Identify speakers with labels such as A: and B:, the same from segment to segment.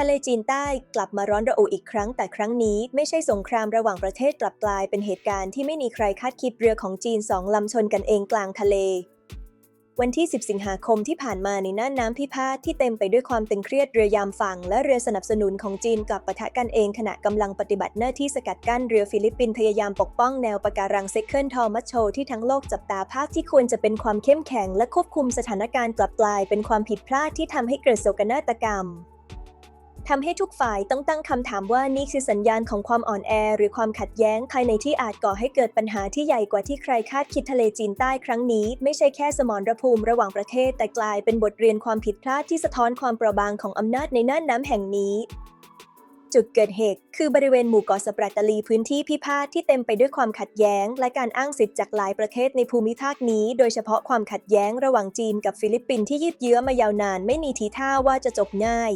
A: ทะเลจีนใต้กลับมาร้อนระอุอีกครั้งแต่ครั้งนี้ ไม่ใช่สงครามระหว่างประเทศกลับกลายเป็นเหตุการณ์ที่ไม่มีใครคาดคิดเรือของจีนสองลำชนกันเองกลางทะเล วันที่ 10 สิงหาคมที่ผ่านมาในน่านน้ำพิพาทที่เต็มไปด้วยความตึงเครียดเรือยามฝั่งและเรือสนับสนุนของจีนกลับปะทะกันเองขณะกำลังปฏิบัติหน้าที่สกัดกั้นเรือฟิลิปปินส์พยายามปกป้องแนวปะการังเซคเคิลทอมัชโชที่ทั้งโลกจับตาภาพที่ควรจะเป็นความเข้มแข็งและควบคุมสถานการณ์กลับกลายเป็นความผิดพลาดที่ทำให้เกิดโศกนาฏกรรม ทำให้ทุกฝ่ายต้องตั้งคำถามว่านี่คือสัญญาณของความอ่อนแอ หรือความขัดแย้งภายในที่อาจก่อให้เกิดปัญหาที่ใหญ่กว่าที่ใครคาดคิดทะเลจีนใต้ครั้งนี้ ไม่ใช่แค่สมรภูมิระหว่างประเทศ แต่กลายเป็นบทเรียนความผิดพลาดที่สะท้อนความเปราะบางของอำนาจในน่านน้ำแห่งนี้จุดเกิดเหตุคือบริเวณหมู่เกาะสปรัตตาลีพื้นที่พิพาทที่เต็มไปด้วยความขัดแย้ง และการอ้างสิทธิ์จากหลายประเทศในภูมิภาคนี้ โดยเฉพาะความขัดแย้งระหว่างจีนกับฟิลิปปินส์ที่ยืดเยื้อมายาวนานไม่มีทีท่าว่าจะจบง่าย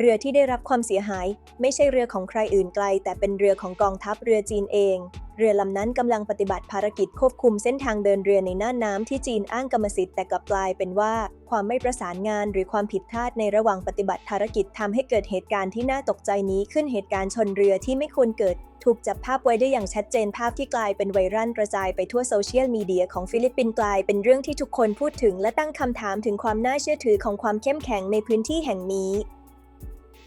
A: เรือที่ได้รับความเสียหาย ไม่ใช่เรือของใครอื่นไกล แต่เป็นเรือของกองทัพเรือจีนเอง เรือลำนั้นกำลังปฏิบัติภารกิจควบคุมเส้นทางเดินเรือในน่านน้ำที่จีนอ้างกรรมสิทธิ์แต่กลับกลายเป็นว่า ความไม่ประสานงานหรือความผิดพลาดในระหว่างปฏิบัติภารกิจทำให้เกิดเหตุการณ์ที่น่าตกใจนี้ขึ้นเหตุการณ์ชนเรือที่ไม่ควรเกิด ถูกจับภาพไว้ได้อย่างชัดเจนภาพที่กลายเป็นไวรัลกระจายไปทั่วโซเชียลมีเดียของฟิลิปปินส์กลายเป็นเรื่องที่ทุกคนพูดถึง และตั้งคำถามถึงความน่าเชื่อถือของความเข้มแข็งในพื้นที่แห่งนี้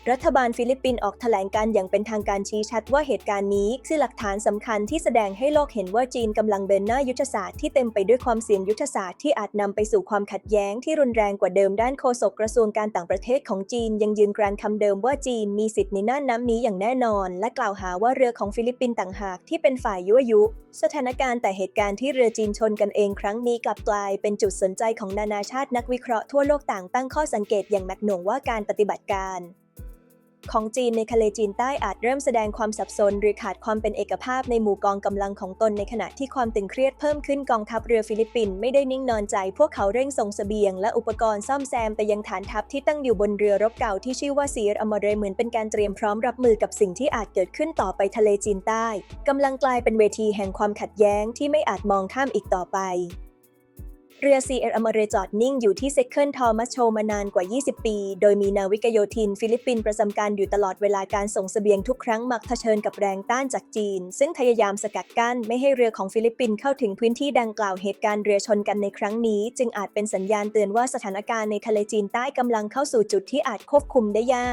A: รัฐบาลฟิลิปปินส์ออกแถลงการอย่างเป็นทางการชี้ชัดว่าเหตุการณ์นี้ คือหลักฐานสำคัญที่แสดงให้โลกเห็นว่าจีนกำลังเดินหน้ายุทธศาสตร์ที่เต็มไปด้วยความเสี่ยงยุทธศาสตร์ที่อาจนำไปสู่ความขัดแย้งที่รุนแรงกว่าเดิมด้านโฆษกกระทรวงการต่างประเทศของจีนยังยืนกรานคำเดิมว่าจีนมีสิทธิ์ในน่านน้ำนี้อย่างแน่นอน และกล่าวหาว่าเรือของฟิลิปปินส์ต่างหากที่เป็นฝ่ายยั่วยุ สถานการณ์แต่เหตุการณ์ที่เรือจีนชนกันเองครั้งนี้กลับกลายเป็นจุดสนใจของนานาชาตินักวิเคราะห์ทั่วโลกต่างตั้งข้อสังเกตอย่างหนักหน่วงว่าการปฏิบัติการ ของจีนในทะเลจีนใต้อาจเริ่มแสดงความสับสน หรือขาดความเป็นเอกภาพในหมู่กองกำลังของตนในขณะที่ความตึงเครียดเพิ่มขึ้นกองทัพเรือฟิลิปปินส์ไม่ได้นิ่งนอนใจ พวกเขาเร่งส่งเสบียง และอุปกรณ์ซ่อมแซมไปยังฐานทัพที่ตั้งอยู่บนเรือรบเก่าที่ชื่อว่าซีร์อมเรเหมือนเป็นการเตรียมพร้อมรับมือกับสิ่งที่อาจเกิดขึ้นต่อไปทะเลจีนใต้กำลังกลายเป็นเวทีแห่งความขัดแย้งที่ไม่อาจมองข้ามอีกต่อไป เรือซีเออเมเรจอดนิ่งอยู่ที่เซคเคิลทอมัสโชมานานกว่า 20 ปี โดยมีนาวิกโยธิน ฟิลิปปินส์ประจำการอยู่ตลอดเวลาการส่งเสบียงทุกครั้งมักเผชิญกับแรงต้านจากจีน ซึ่งพยายามสกัดกั้นไม่ให้เรือของฟิลิปปินส์เข้าถึงพื้นที่ดังกล่าวเหตุการณ์เรือชนกันในครั้งนี้ จึงอาจเป็นสัญญาณเตือนว่าสถานการณ์ในทะเลจีนใต้กำลังเข้าสู่จุดที่อาจควบคุมได้ยาก